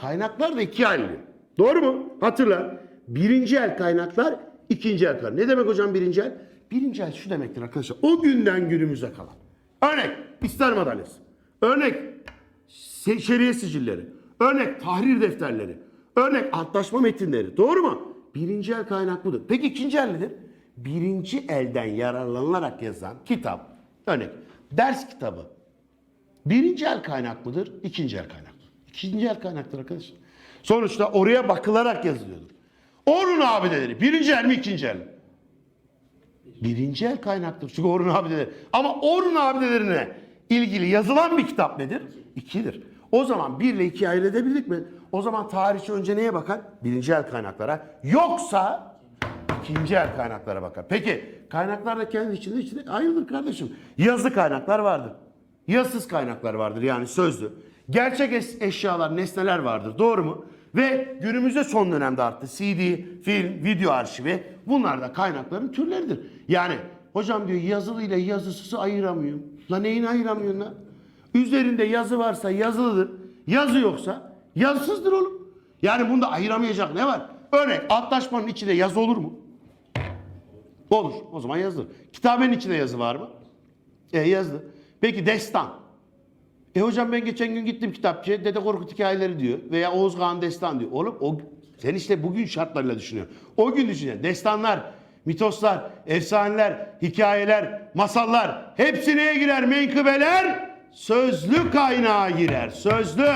Kaynaklar da ikiye ayrılıyor. Doğru mu? Hatırla. Birinci el kaynaklar, ikinci el kaynaklar. Ne demek hocam birinci el? Birinci el şu demektir arkadaşlar. O günden günümüze kalan. Örnek İster madalyası. Örnek şeriye sicilleri. Örnek tahrir defterleri. Örnek antlaşma metinleri. Doğru mu? Birinci el kaynak budur. Peki ikinci el nedir? Birinci elden yararlanılarak yazılan kitap. Örnek ders kitabı. Birinci el kaynak mıdır? İkinci el kaynak. İkinci el kaynaktır arkadaşlar. Sonuçta oraya bakılarak yazılıyordur. Orhun abideleri birinci el mi ikinci el mi? Birinci el kaynaktır. Çünkü Orhun abideleri. Ama Orhun abidelerine ilgili yazılan bir kitap nedir? İkidir. O zaman bir ile iki ayırt edebildik mi? O zaman tarihçi önce neye bakar? Birinci el kaynaklara. Yoksa ikinci el kaynaklara bakar. Peki kaynaklar da kendi içinde içinde ayrılır kardeşim. Yazı kaynaklar vardır. Yazısız kaynaklar vardır yani sözlü. Gerçek es- eşyalar, nesneler vardır. Doğru mu? Ve günümüzde son dönemde arttı. CD, film, video arşivi bunlar da kaynakların türleridir. Yani hocam diyor yazılı ile yazısızı ayıramıyorum. La neyini ayıramıyorsun lan? Üzerinde yazı varsa yazılıdır. Yazı yoksa yazısızdır oğlum. Yani bunda ayıramayacak ne var? Örnek antlaşmanın içinde yazı olur mu? Olur. O zaman yazılır. Kitabenin içinde yazı var mı? E yazdı. Peki destan. E hocam ben geçen gün gittim kitapçıya Dede Korkut hikayeleri diyor veya Oğuz Kağan destan diyor. Oğlum o sen işte bugün şartlarıyla düşünüyor. O gün düşünüyor. Destanlar, mitoslar, efsaneler, hikayeler, masallar hepsi neye girer? Menkıbeler sözlü kaynağa girer. Sözlü.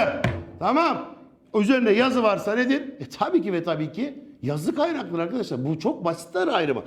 Tamam. Üzerinde yazı varsa nedir? E tabii ki ve tabii ki yazı kaynaklıdır arkadaşlar. Bu çok basitler ayrımı.